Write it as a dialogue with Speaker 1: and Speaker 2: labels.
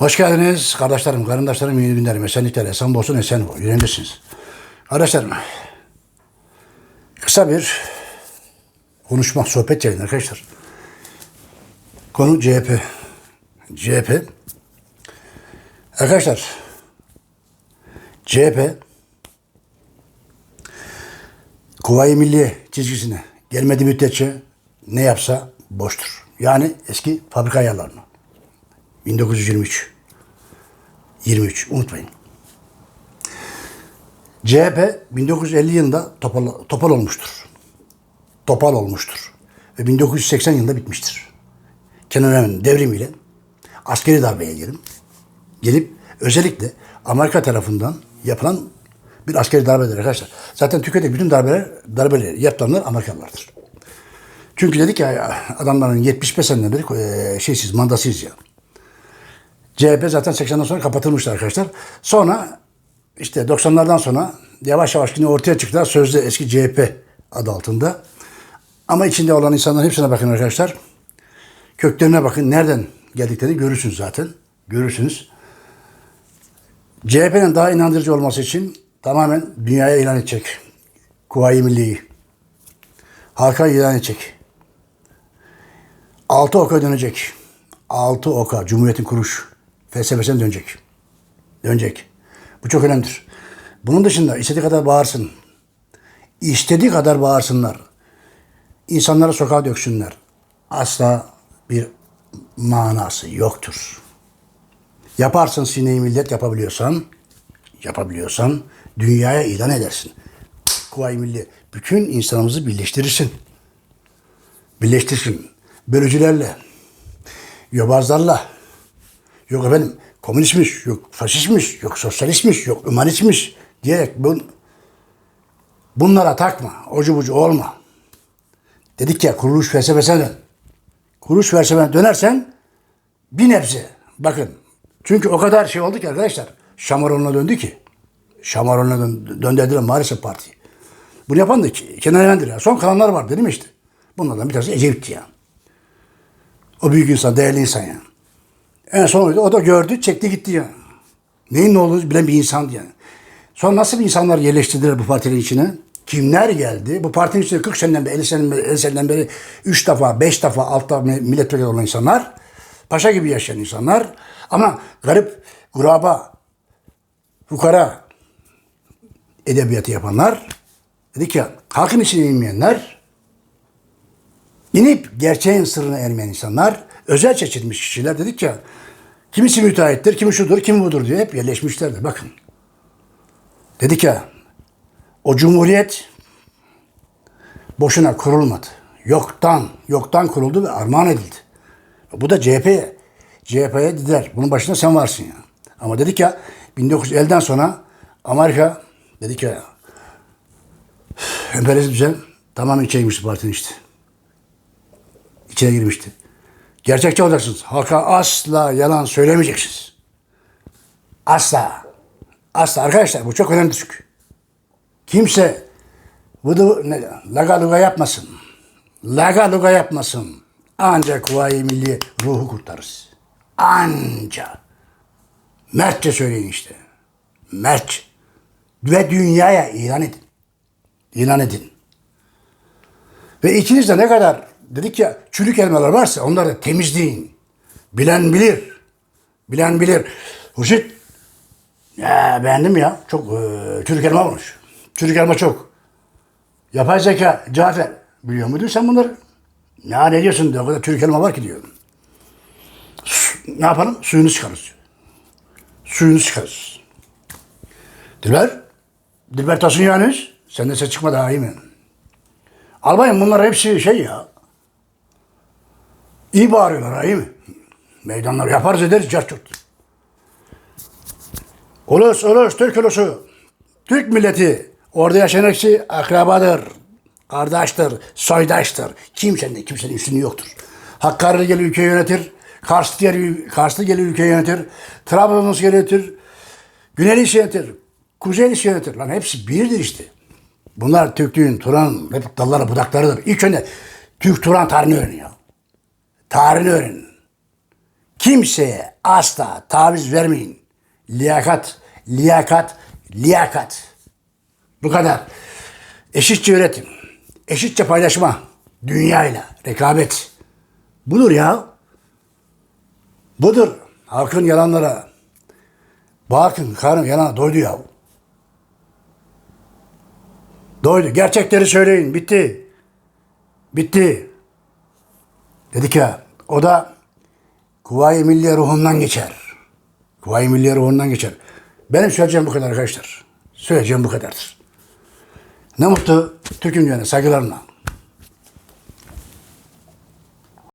Speaker 1: Hoş geldiniz kardeşlerim, karındaşlarım, yeni günlerim, esenlikler, esen olsun, esen ol. Yüreğimdesiniz. Kardeşlerim, kısa bir konuşma, sohbet yayın arkadaşlar. Konu CHP. CHP. Arkadaşlar, CHP Kuvayi Milliye çizgisine gelmedi müddetçe ne yapsa boştur. Yani eski fabrika ayarlarını. 1923. 23 unutmayın. CHP 1950 yılında topal, topal olmuştur. Topal olmuştur. Ve 1980 yılında bitmiştir. Kenan Evren'in devrimiyle askeri darbeye gelip, gelip özellikle Amerika tarafından yapılan bir askeri darbedir arkadaşlar. Zaten Türkiye'de bütün darbeler, darbeleri yapanlar Amerikalılardır. Çünkü dedik ya adamların 75 seneden beri e, şeysiz, mandasıyız ya. CHP zaten 80'den sonra kapatılmıştı arkadaşlar. Sonra işte 90'lardan sonra yavaş yavaş yine ortaya çıktılar sözde eski CHP adı altında. Ama içinde olan insanların hepsine bakın arkadaşlar. Köklerine bakın. Nereden geldiklerini görürsünüz zaten. Görürsünüz. CHP'nin daha inandırıcı olması için tamamen dünyaya ilan edecek. Kuvayi Milliye'yi. Halka ilan edecek. Altı oka dönecek. Altı oka. Cumhuriyetin kuruş felsefesine dönecek. Dönecek. Bu çok önemlidir. Bunun dışında istediği kadar bağırsın. İstediği kadar bağırsınlar. İnsanları sokağa döksünler. Asla bir manası yoktur. Yaparsın sineği millet yapabiliyorsan, yapabiliyorsan dünyaya ilan edersin. Kuvayi Milli bütün insanımızı birleştirirsin. Birleştirsin. Bölücülerle, yobazlarla, yok efendim komünistmiş, yok faşistmiş, yok sosyalistmiş, yok ümanistmiş diyerek bun, bunlara takma. Ocu bucu olma. Dedik ya kuruluş felsefesine dön. Kuruluş felsefesine dönersen bir nebze. Bakın. Çünkü o kadar şey oldu ki arkadaşlar. Şamaron'una döndü ki. Şamaron'una dön, döndürdüler maalesef partiyi. Bunu yapan da Kenan Evrendir. Son kalanlar var dedim işte. Bunlardan bir tanesi Ecevit'ti ya. O büyük insan, değerli insan ya. En son. O da gördü, çekti gitti ya. Neyin ne olduğunu bilen bir insandı yani. Sonra nasıl bir insanlar yerleştirdiler bu partinin içine? Kimler geldi? Bu partinin içinde 40 seneden beri, 50 seneden beri, 50 seneden beri 3 defa, 5 defa altta milletvekili olan insanlar. Paşa gibi yaşayan insanlar. Ama garip, kuraba, fukara edebiyatı yapanlar. Dedik ya, halkın içine inmeyenler, inip gerçeğin sırrına ermeyen insanlar, özel seçilmiş kişiler dedik ya, kimisi müteahhittir, kimi şudur, kimi budur diye hep yerleşmişlerdir. Bakın. Dedik ya, o cumhuriyet boşuna kurulmadı. Yoktan, yoktan kuruldu ve armağan edildi. Bu da CHP'ye. CHP'ye dediler. Bunun başında sen varsın ya. Ama dedik ya 1950'den sonra Amerika dedik ya emperyalist düzen tamamen içe girmişti partinin işte. İçine girmişti. Gerçekçi olacaksınız. Halka asla yalan söylemeyeceksiniz. Asla. Asla. Arkadaşlar bu çok önemli çünkü. Kimse vıdı, ne, laga luga yapmasın. Laga luga yapmasın. Ancak Kuvayi Milli ruhu kurtarırız. Anca. Mertçe söyleyin işte. Mert. Ve dünyaya ilan edin. İlan edin. Ve içinizde ne kadar dedik ya çürük elmalar varsa onları da temizleyin. Bilen bilir. Bilen bilir. Hurşit ya beğendim ya. Çok e, çürük elma olmuş. Çürük elma çok. Yapay zeka Cafer biliyor muydun sen bunları? Ya ne diyorsun diyor. O kadar çürük elma var ki diyor. Su- ne yapalım? Suyunu çıkarırız diyor. Suyunu çıkarırız. Dilber. Dilber Tasın Yunus. Senden ses çıkma daha iyi mi? Albayım bunlar hepsi şey ya. İyi bağırıyorlar ha iyi mi? Meydanlar yaparız ederiz cart Ulus, ulus, Türk ulusu. Türk milleti. Orada yaşayan hepsi akrabadır. Kardeştir, soydaştır. Kimsenin, kimsenin üstünü yoktur. Hakkari gelir ülkeyi yönetir. Kars diğer, Karslı gelir ülkeyi yönetir. Trabzon'u yönetir. Güneyli yönetir. Kuzeyli yönetir. Lan hepsi birdir işte. Bunlar Türklüğün, Turan, hep dalları, budaklarıdır. İlk önce Türk Turan tarihini öğrenin ya. Tarihini öğrenin. Kim kimseye asla taviz vermeyin. Liyakat, liyakat, liyakat. Bu kadar. Eşitçe üretim, eşitçe paylaşma, dünyayla rekabet. Budur ya. Budur. Halkın yalanlara. Bakın karın yalana doydu ya. Doydu. Gerçekleri söyleyin. Bitti. Bitti. Dedik ya o da Kuvayi Milliye ruhundan geçer. Kuvayi Milliye ruhundan geçer. Benim söyleyeceğim bu kadar arkadaşlar. Söyleyeceğim bu kadardır. Ne mutlu Türk'ün yani saygılarına.